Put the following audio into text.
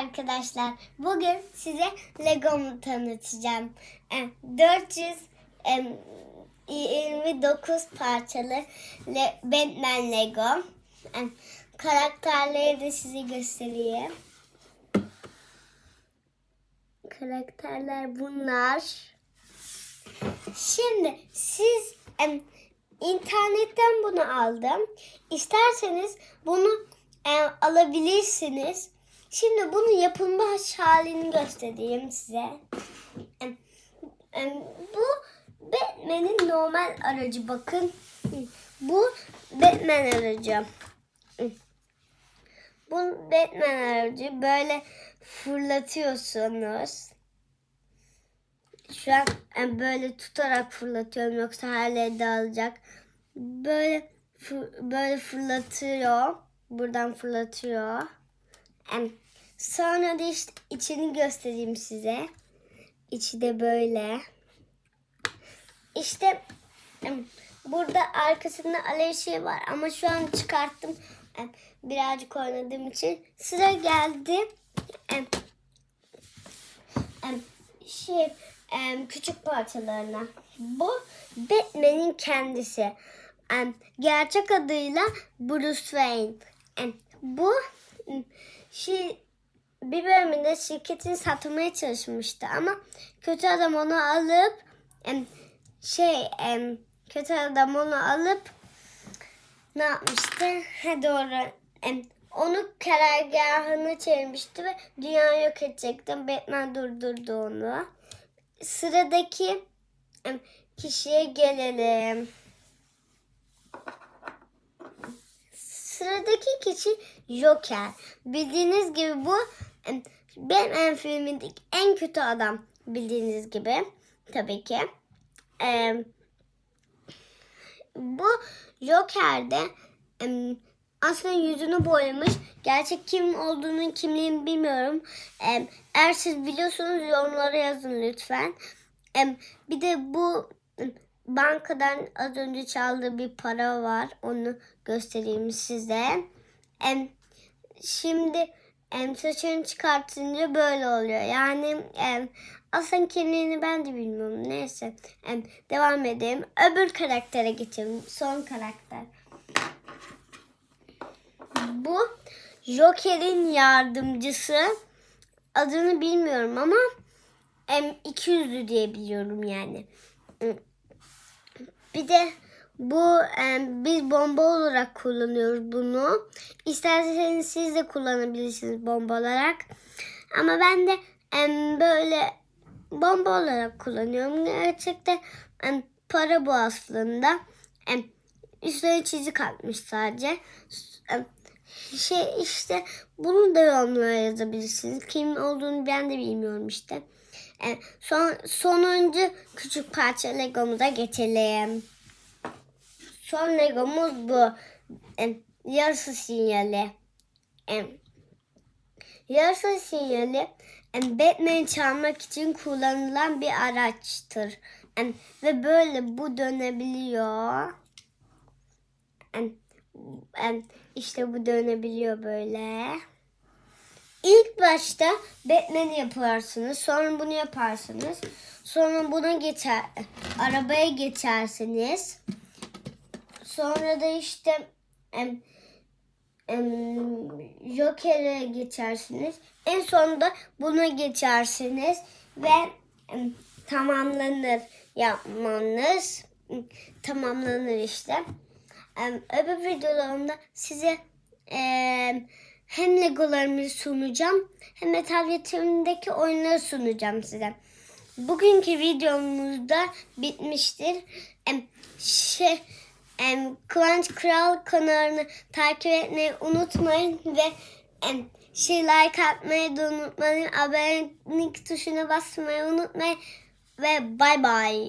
arkadaşlar. Bugün size Lego'mu tanıtacağım. Em, 429 parçalı Le- Batman Lego. Em, Karakterleri de size göstereyim. Karakterler bunlar. Şimdi siz internetten bunu aldım. İsterseniz bunu alabilirsiniz. Şimdi bunun yapılmış halini göstereyim size. Bu Batman'in normal aracı bakın. Bu Batman aracı. Bu Batman aracı böyle fırlatıyorsunuz. Şu an böyle tutarak fırlatıyorum yoksa her dağılacak. Böyle böyle fırlatıyor. Buradan fırlatıyor. Em, Sonra da işte içini göstereyim size. İçi de böyle. İşte burada arkasında alev şey var ama şu an çıkarttım. Birazcık oynadığım için sıra geldi. Şey küçük parçalarına. Bu Batman'in kendisi. Gerçek adıyla Bruce Wayne. Bu şey bir bölümünde şirketini satmaya çalışmıştı ama kötü adam onu alıp şey kötü adam onu alıp ne yapmıştı? Ha doğru. Onu karargahına çevirmişti ve dünya yok edecekti. Batman durdurdu onu. Sıradaki kişiye gelelim. Sıradaki kişi Joker. Bildiğiniz gibi bu Batman filmindeki en kötü adam. Bildiğiniz gibi. Tabii ki. Em, bu Joker de em, aslında yüzünü boyamış. Gerçek kim olduğunu kimliğini bilmiyorum. Eğer siz biliyorsanız yorumlara yazın lütfen. Bir de bu bankadan az önce çaldığı bir para var. Onu göstereyim size. Şimdi em, saçını çıkartınca böyle oluyor. Yani em, aslında kimliğini ben de bilmiyorum. Neyse. Em, devam edelim. Öbür karaktere geçelim. Son karakter. Bu Joker'in yardımcısı. Adını bilmiyorum ama em, 200'lü diye biliyorum yani. Bir de bu em, biz bomba olarak kullanıyoruz bunu. İsterseniz siz de kullanabilirsiniz bomba olarak. Ama ben de em, böyle bomba olarak kullanıyorum. Gerçekten em, para bu aslında. Em, üstüne çizik atmış sadece. Em, şey işte bunu da yorumlara yazabilirsiniz. Kim olduğunu ben de bilmiyorum işte. E, son, sonuncu küçük parça Legomuza geçelim. Son Legomuz bu. Yarısı sinyali. Yarısı sinyali Batman'i çalmak için kullanılan bir araçtır. Ve böyle bu dönebiliyor. İşte bu dönebiliyor böyle. İlk başta Batman'i yaparsınız. Sonra bunu yaparsınız. Sonra buna geçer, arabaya geçersiniz. Sonra da işte em, em, Joker'e geçersiniz. En sonunda buna geçersiniz ve em, tamamlanır yapmanız. Tamamlanır işte. Em, öbür videolarımda size em, hem legolarımı sunacağım hem de tabletimdeki oyunları sunacağım size. Bugünkü videomuzda bitmiştir. Em, şey, em, Kıvanç Kral kanalını takip etmeyi unutmayın ve em, şey like atmayı da unutmayın. Abonelik tuşuna basmayı unutmayın ve bay bay.